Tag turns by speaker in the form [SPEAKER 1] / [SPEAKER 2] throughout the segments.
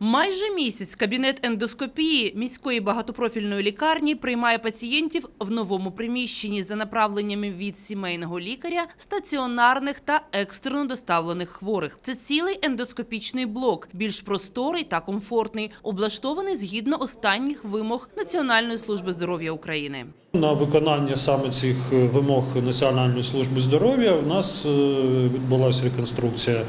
[SPEAKER 1] Майже місяць кабінет ендоскопії міської багатопрофільної лікарні приймає пацієнтів в новому приміщенні за направленнями від сімейного лікаря, стаціонарних та екстрено доставлених хворих. Це цілий ендоскопічний блок, більш просторий та комфортний, облаштований згідно останніх вимог Національної служби здоров'я України.
[SPEAKER 2] На виконання саме цих е, вимог Національної служби здоров'я у нас е, відбулася реконструкція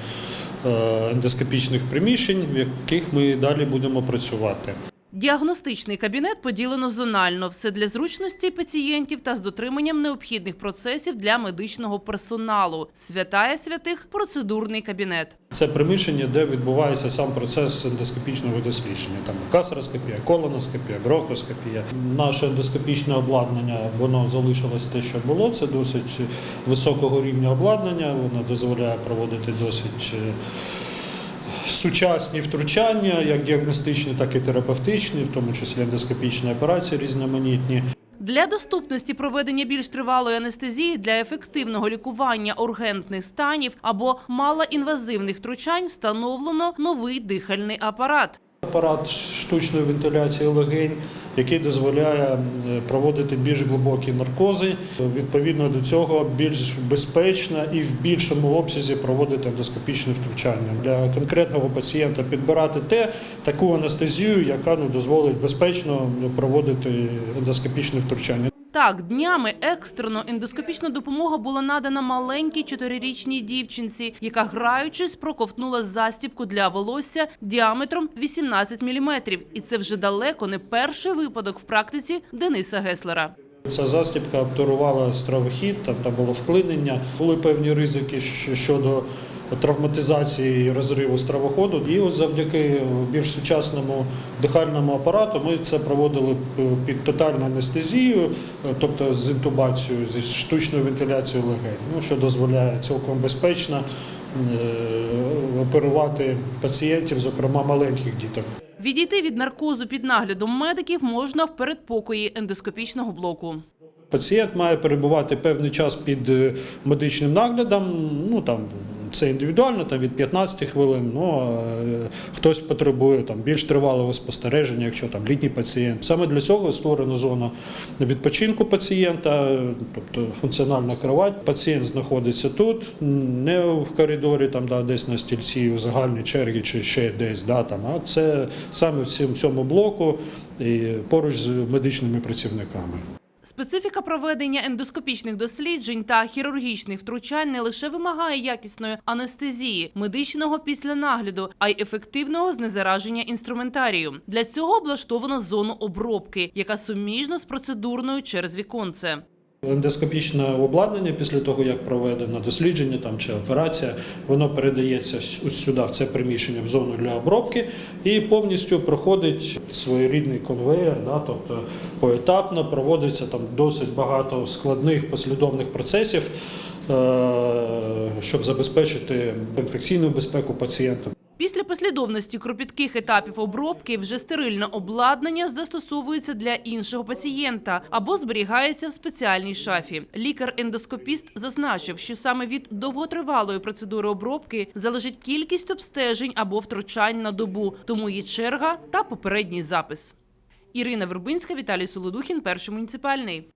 [SPEAKER 2] ендоскопічних приміщень, в яких ми далі будемо працювати.
[SPEAKER 1] Діагностичний кабінет поділено зонально. Все для зручності пацієнтів та з дотриманням необхідних процесів для медичного персоналу. Святая святих процедурний кабінет.
[SPEAKER 2] Це приміщення, де відбувається сам процес ендоскопічного дослідження. Там касароскопія, колоноскопія, брохоскопія. Наше ендоскопічне обладнання воно залишилось те, що було. Це досить високого рівня обладнання. Воно дозволяє проводити досить. Сучасні втручання, як діагностичні, так і терапевтичні, в тому числі ендоскопічні операції різноманітні.
[SPEAKER 1] Для доступності проведення більш тривалої анестезії для ефективного лікування ургентних станів або малоінвазивних втручань встановлено новий дихальний апарат.
[SPEAKER 2] Апарат штучної вентиляції легень, який дозволяє проводити більш глибокі наркози. Відповідно до цього більш безпечно і в більшому обсязі проводити ендоскопічне втручання для конкретного пацієнта підбирати те таку анестезію, яка ну, дозволить безпечно проводити ендоскопічне втручання.
[SPEAKER 1] Так, днями екстрено ендоскопічна допомога була надана маленькій чотирирічній дівчинці, яка граючись проковтнула застібку для волосся діаметром 18 мм. І це вже далеко не перший випадок в практиці Дениса Геслера.
[SPEAKER 2] Ця застібка обтурувала стравохід, там, там було вклинення. Були певні ризики щодо травматизації розриву стравоходу. І от завдяки більш сучасному дихальному апарату ми це проводили під тотальну анестезію, тобто з інтубацією, зі штучною вентиляцією легень, ну, що дозволяє цілком безпечно е, оперувати пацієнтів, зокрема маленьких діток.
[SPEAKER 1] Відійти від наркозу під наглядом медиків можна в передпокої ендоскопічного блоку.
[SPEAKER 2] Пацієнт має перебувати певний час під е, медичним наглядом. Ну там це індивідуально, там від 15 хвилин. Ну е, хтось потребує там більш тривалого спостереження, якщо там літній пацієнт. Саме для цього створена зона відпочинку пацієнта, тобто функціональна кровать. Пацієнт знаходиться тут, не в коридорі, там да, десь на стільці, у загальній чергі чи ще десь. Да, там, а це саме в цьому блоку і поруч з медичними працівниками.
[SPEAKER 1] Специфіка проведення ендоскопічних досліджень та хірургічних втручань не лише вимагає якісної анестезії, медичного післянагляду, а й ефективного знезараження інструментарію. Для цього облаштовано зону обробки, яка суміжна з процедурною через віконце.
[SPEAKER 2] Ендоскопічне обладнання після того, як проведено дослідження там чи операція, воно передається сюди, в це приміщення, в зону для обробки, і повністю проходить своєрідний конвейер, да, тобто поетапно проводиться там досить багато складних послідовних процесів, е, щоб забезпечити інфекційну безпеку пацієнта.
[SPEAKER 1] Після послідовності кропітких етапів обробки вже стерильне обладнання застосовується для іншого пацієнта або зберігається в спеціальній шафі. Лікар-ендоскопіст зазначив, що саме від довготривалої процедури обробки залежить кількість обстежень або втручань на добу, тому є черга та попередній запис. Ірина Вербинська, Віталій Солодухін, перший муніципальний.